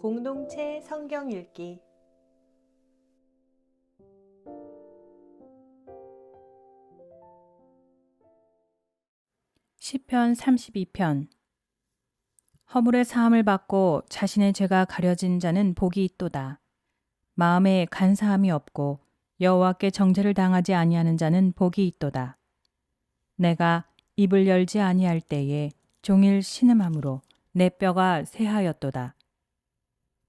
공동체 성경 읽기 시편 32편 허물의 사함을 받고 자신의 죄가 가려진 자는 복이 있도다. 마음에 간사함이 없고 여호와께 정죄를 당하지 아니하는 자는 복이 있도다. 내가 입을 열지 아니할 때에 종일 신음함으로 내 뼈가 새하였도다.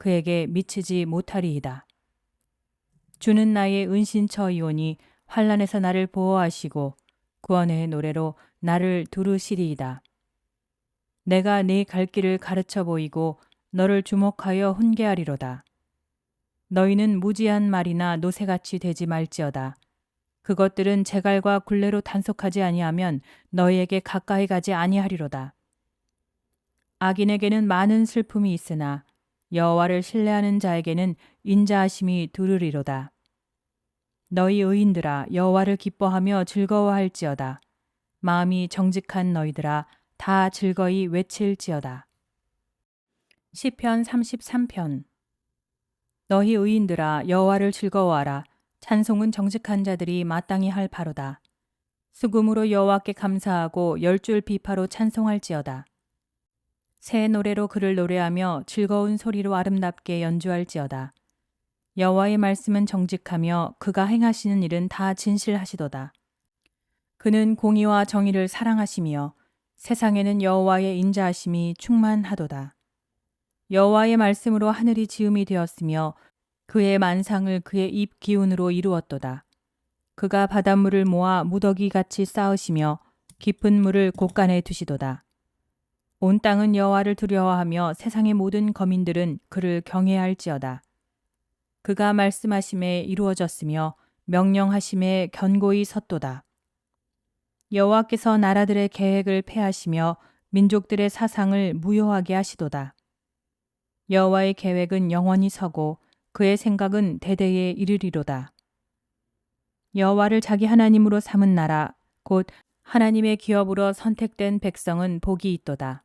그에게 미치지 못하리이다. 주는 나의 은신처이오니 환란에서 나를 보호하시고 구원의 노래로 나를 두르시리이다. 내가 네 갈 길을 가르쳐 보이고 너를 주목하여 훈계하리로다. 너희는 무지한 말이나 노새같이 되지 말지어다. 그것들은 제갈과 굴레로 단속하지 아니하면 너희에게 가까이 가지 아니하리로다. 악인에게는 많은 슬픔이 있으나 여호와를 신뢰하는 자에게는 인자하심이 두르리로다. 너희 의인들아 여호와를 기뻐하며 즐거워할지어다. 마음이 정직한 너희들아 다 즐거이 외칠지어다. 시편 33편 너희 의인들아 여호와를 즐거워하라 찬송은 정직한 자들이 마땅히 할 바로다. 수금으로 여호와께 감사하고 열 줄 비파로 찬송할지어다. 새 노래로 그를 노래하며 즐거운 소리로 아름답게 연주할지어다. 여호와의 말씀은 정직하며 그가 행하시는 일은 다 진실하시도다. 그는 공의와 정의를 사랑하시며 세상에는 여호와의 인자하심이 충만하도다. 여호와의 말씀으로 하늘이 지음이 되었으며 그의 만상을 그의 입 기운으로 이루었도다. 그가 바닷물을 모아 무더기 같이 쌓으시며 깊은 물을 곳간에 두시도다. 온 땅은 여호와를 두려워하며 세상의 모든 거민들은 그를 경외할지어다. 그가 말씀하심에 이루어졌으며 명령하심에 견고히 섰도다. 여호와께서 나라들의 계획을 폐하시며 민족들의 사상을 무효하게 하시도다. 여호와의 계획은 영원히 서고 그의 생각은 대대에 이르리로다. 여호와를 자기 하나님으로 삼은 나라 곧 하나님의 기업으로 선택된 백성은 복이 있도다.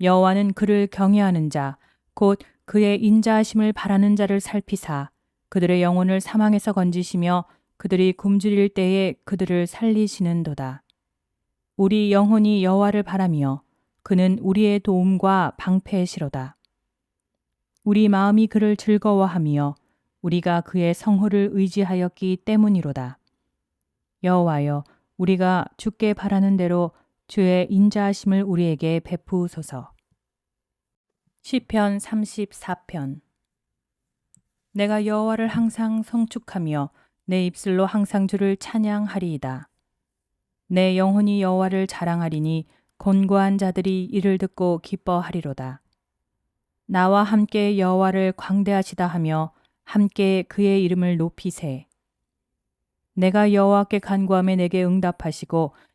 여호와는 그를 경외하는 자, 곧 그의 인자하심을 바라는 자를 살피사 그들의 영혼을 사망에서 건지시며 그들이 굶주릴 때에 그들을 살리시는도다. 우리 영혼이 여호와를 바라며 그는 우리의 도움과 방패시로다. 우리 마음이 그를 즐거워하며 우리가 그의 성호를 의지하였기 때문이로다. 여호와여 우리가 주께 바라는 대로 주의 인자하심을 우리에게 베푸소서. 시편 34편 내가 여호와를 항상 성축하며 내 입술로 항상 주를 찬양하리이다. 내 영혼이 여호와를 자랑하리니 곤고한 자들이 이를 듣고 기뻐하리로다. 나와 함께 여호와를 광대하시다 하며 함께 그의 이름을 높이세. 내가 여호와께 간구함에 내게 응답하시고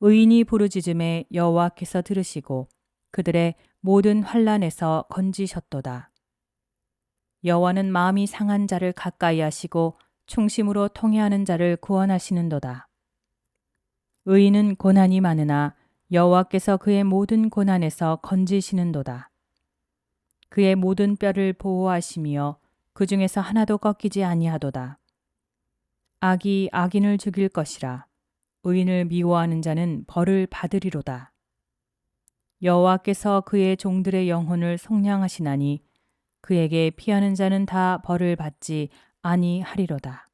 의인이 부르짖음에 여호와께서 들으시고 그들의 모든 환란에서 건지셨도다. 여호와는 마음이 상한 자를 가까이 하시고 충심으로 통회하는 자를 구원하시는도다. 의인은 고난이 많으나 여호와께서 그의 모든 고난에서 건지시는도다. 그의 모든 뼈를 보호하시며 그 중에서 하나도 꺾이지 아니하도다. 악이 악인을 죽일 것이라 의인을 미워하는 자는 벌을 받으리로다. 여호와께서 그의 종들의 영혼을 속량하시나니 그에게 피하는 자는 다 벌을 받지 아니하리로다.